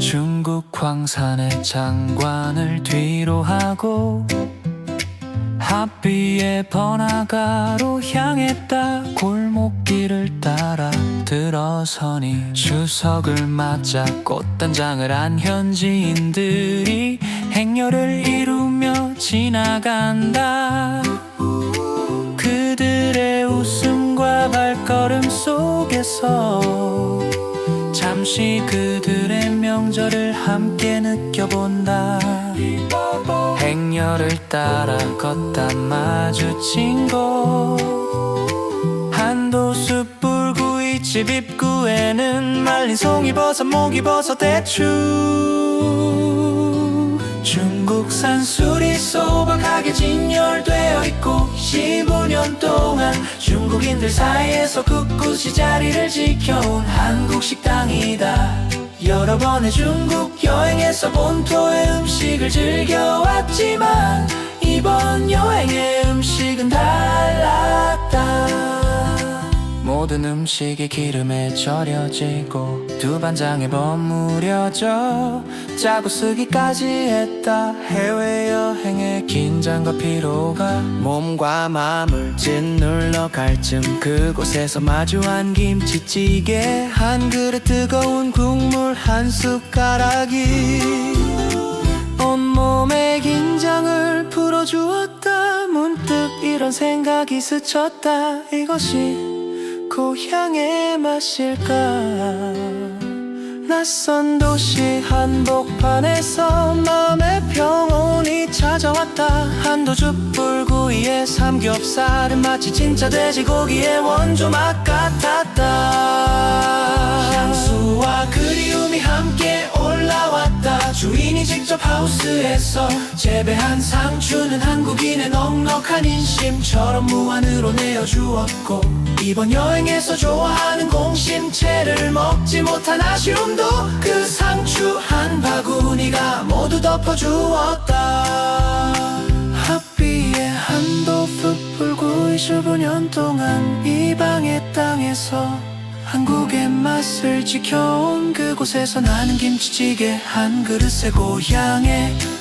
중국 광산의 장관을 뒤로 하고 합비의 번화가로 향했다. 골목길을 따라 들어서니 추석을 맞아 꽃단장을 한 현지인들이 행렬을 이루며 지나간다. 그들의 웃음과 발걸음 속에서 잠시 그들의 명절을 함께 느껴본다. 행렬을 따라 걷다 마주친 곳 한도숲 불구이집 입구에는 말린 송이 버섯 목이버섯 대추 중국산 술이 소박하게 진열되어 있고 15년 동안 중국인들 사이에서 꿋꿋이 자리를 지켜온 한국 식당이다. 여러 번의 중국 여행에서 본토의 음식을 즐겨왔지만 이번 여행의 음식은 달랐다 모든 음식이 기름에 절여지고 두반장에 버무려져 짜고 쓰기까지 했다. 해외여행의 긴장과 피로가 몸과 마음을 짓눌러 갈증 그곳에서 마주한 김치찌개 한 그릇 뜨거운 국물 한 숟가락이 온몸의 긴장을 풀어주었다. 문득 이런 생각이 스쳤다. 이것이 고향의 맛일까? 낯선 도시 한복판에서 마음의 평온이 찾아왔다. 한도죽 불구이의 삼겹살은 마치 진짜 돼지고기의 원조 맛 직접 하우스에서 재배한 상추는 한국인의 넉넉한 인심처럼 무한으로 내어주었고 이번 여행에서 좋아하는 공심채를 먹지 못한 아쉬움도 그 상추 한 바구니가 모두 덮어주었다. 합비의 한도 풋 불고 25년 동안 이 방의 땅에서 한국의 맛을 지켜온 그곳에서 나는 김치찌개 한 그릇에 만나